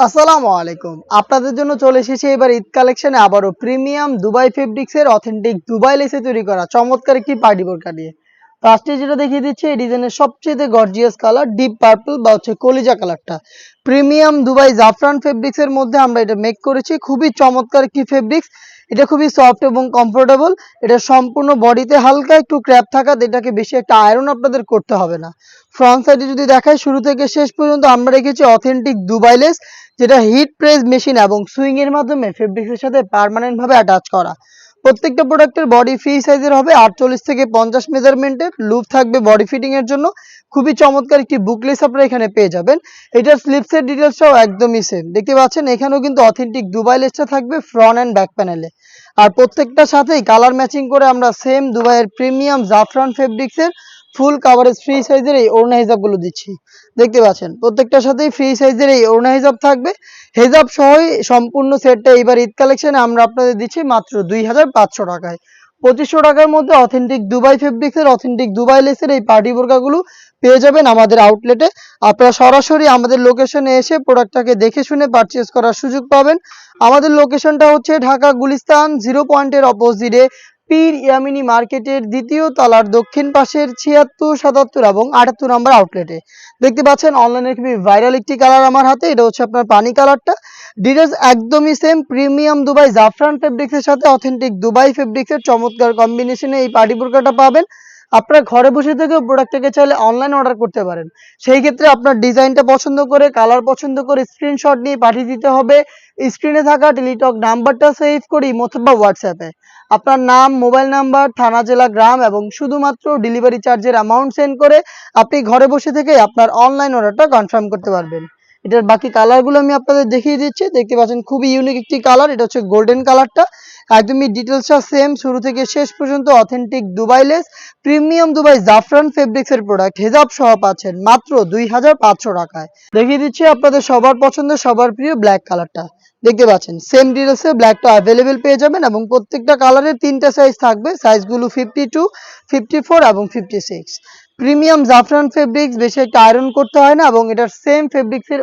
আসসালামু আলাইকুম। আপনাদের জন্য চলে এসেছে এবার ঈদ কালেকশনে আবারও প্রিমিয়াম দুবাই ফেব্রিক্স এর অথেন্টিক দুবাই লেসে তৈরি করা চমৎকার একটি পার্টি বোরকা নিয়ে ফার্স্টে যেটা দেখিয়ে দিচ্ছে, এই ডিজাইনের সবচেয়ে গর্জিয়াস কালার ডিপ পার্পল বা হচ্ছে কলিজা কালারটা প্রিমিয়াম দুবাই জাফরান ফেব্রিক্স এর মধ্যে আমরা এটা মেক করেছি। খুবই চমৎকার একটি ফেব্রিক্স। এটা খুবই সফট এবং কমফোর্টেবল এটা সম্পূর্ণ বডিতে হালকা একটু ক্র্যাপ থাকাতে এটাকে বেশি একটা আয়রন আপনাদের করতে হবে না। ফ্রন্ট সাইডে যদি দেখায় শুরু থেকে শেষ পর্যন্ত আমরা রেখেছি অথেন্টিক দুবাই লেস। যেটা হিট প্রেস মেশিন এবং সুইং এর মাধ্যমে ফেব্রিক্সের সাথে পার্মানেন্ট ভাবে অ্যাটাচ করা। প্রত্যেকটা প্রোডাক্টের বডি ফ্রি সাইজের হবে, আটচল্লিশ থেকে পঞ্চাশ মেজারমেন্টের লুপ থাকবে বডি ফিটিং এর জন্য। খুবই চমৎকার একটি বুকলেস আপনারা এখানে পেয়ে যাবেন। এটার স্লিপসের ডিটেলসটাও একদমই সেম দেখতে পাচ্ছেন, এখানেও কিন্তু অথেন্টিক দুবাই লেসটা থাকবে ফ্রন্ট অ্যান্ড ব্যাক প্যানেলে আর প্রত্যেকটার সাথেই কালার ম্যাচিং করে আমরা সেম দুবাইয়ের প্রিমিয়াম জাফরান ফেব্রিক্সের ফুল কাভারেজ ফ্রি সাইজের এই ওড়না হিজাবগুলো দিচ্ছি। দেখতে পাচ্ছেন, প্রত্যেকটার সাথেই ফ্রি সাইজের এই ওড়না হিজাব থাকবে। হেজাব সহই সম্পূর্ণ সেটটা এবার ঈদ কালেকশনে আমরা আপনাদের দিচ্ছি মাত্র দুই হাজার পাঁচশো টাকায়। পঁচিশশো টাকার মধ্যে অথেন্টিক দুবাই ফেব্রিক্সের অথেন্টিক দুবাই লেসের এই পার্টি বোরকাগুলো পেয়ে যাবেন আমাদের আউটলেটে আপনারা সরাসরি আমাদের লোকেশনে এসে প্রোডাক্টটাকে দেখে শুনে পারচেস করার সুযোগ পাবেন। আমাদের লোকেশনটা হচ্ছে ঢাকা গুলিস্তান জিরো পয়েন্টের অপোজিটে পীর ইয়ামিনী মার্কেটের দ্বিতীয় তলার দক্ষিণ পাশের ছিয়াত্তর, সাতাত্তর এবং আটাত্তর নম্বর আউটলেটে দেখতে পাচ্ছেন অনলাইনে খুবই ভাইরাল একটি কালার আমার হাতে। এটা হচ্ছে আপনার পানি কালারটা ডিটেলস একদমই সেম প্রিমিয়াম দুবাই জাফরান ফেব্রিক্সের সাথে অথেন্টিক দুবাই ফেব্রিক্সের চমৎকার কম্বিনেশনে এই পার্টি বোরকাটা পাবেন। আপনার ঘরে বসে থেকেও প্রোডাক্টটাকে চাইলে অনলাইন অর্ডার করতে পারেন। সেই ক্ষেত্রে আপনার ডিজাইনটা পছন্দ করে কালার পছন্দ করে স্ক্রিনশট নিয়ে পাঠিয়ে দিতে হবে। স্ক্রিনে থাকা টেলিটক নাম্বারটা সেভ করি অথবা হোয়াটসঅ্যাপে আপনার নাম মোবাইল নাম্বার থানা, জেলা, গ্রাম এবং শুধুমাত্র ডেলিভারি চার্জের অ্যামাউন্ট সেন্ড করে আপনি ঘরে বসে থেকে আপনার অনলাইন অর্ডারটা কনফার্ম করতে পারবেন। এটার বাকি কালারগুলো আমি আপনাদের দেখিয়ে দিচ্ছি। দেখতে পাচ্ছেন খুবই ইউনিক একটি কালার এটা হচ্ছে গোল্ডেন কালারটা একদমই ডিটেলসটা সেম শুরু থেকে শেষ পর্যন্ত authentic Dubai lace premium Dubai জাফরান ফেব্রিক্স এর প্রোডাক্ট হেজাব সহ পাচ্ছেন মাত্র দুই হাজার পাঁচশো টাকায়। দেখিয়ে দিচ্ছি আপনাদের সবার পছন্দের, সবার প্রিয় ব্ল্যাক কালারটা দেখতে পাচ্ছেন সেম ডিটেলসে ব্ল্যাকটা অ্যাভেলেবেল পেয়ে যাবেন এবং প্রত্যেকটা কালারের তিনটা সাইজ থাকবে সাইজগুলো ফিফটি টু ফিফটি ফোর এবং ফিফটি সিক্স প্রিমিয়াম জাফরান ফেব্রিক্স বেশি একটা আয়রন করতে হয় না এবং এটার সেম ফেব্রিক্সের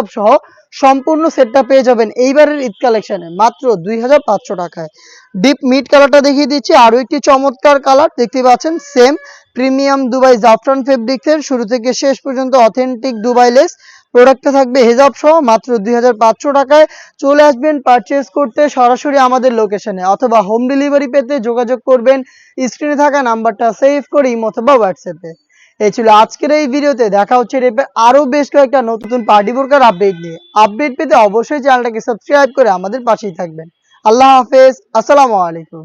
অফ সহ সম্পূর্ণ সেটটা পেয়ে যাবেন এইবারের ঈদ কালেকশনে মাত্র দুই হাজার পাঁচশো টাকায়। ডিপ মিট কালারটা দেখিয়ে দিচ্ছি, আরও একটি চমৎকার কালার দেখতে পাচ্ছেন সেম প্রিমিয়াম দুবাই জাফরান ফেব্রিক্সের শুরু থেকে শেষ পর্যন্ত অথেন্টিক দুবাই লেস প্রোডাক্টটা থাকবে হেজাব সহ মাত্র দুই হাজার পাঁচশো টাকায়। চলে আসবেন পারচেস করতে সরাসরি আমাদের লোকেশনে অথবা হোম ডেলিভারি পেতে যোগাযোগ করবেন। স্ক্রিনে থাকা নাম্বারটা সেভ করি অথবা হোয়াটসঅ্যাপে এই ছিল আজকের এই ভিডিওতে। দেখা হচ্ছে রেপে আরও বেশ কয়েকটা নতুন পার্টি বোরকার আপডেট নিয়ে। আপডেট পেতে অবশ্যই চ্যানেলটাকে সাবস্ক্রাইব করে আমাদের পাশেই থাকবেন। আল্লাহ হাফেজ। আসসালামু আলাইকুম।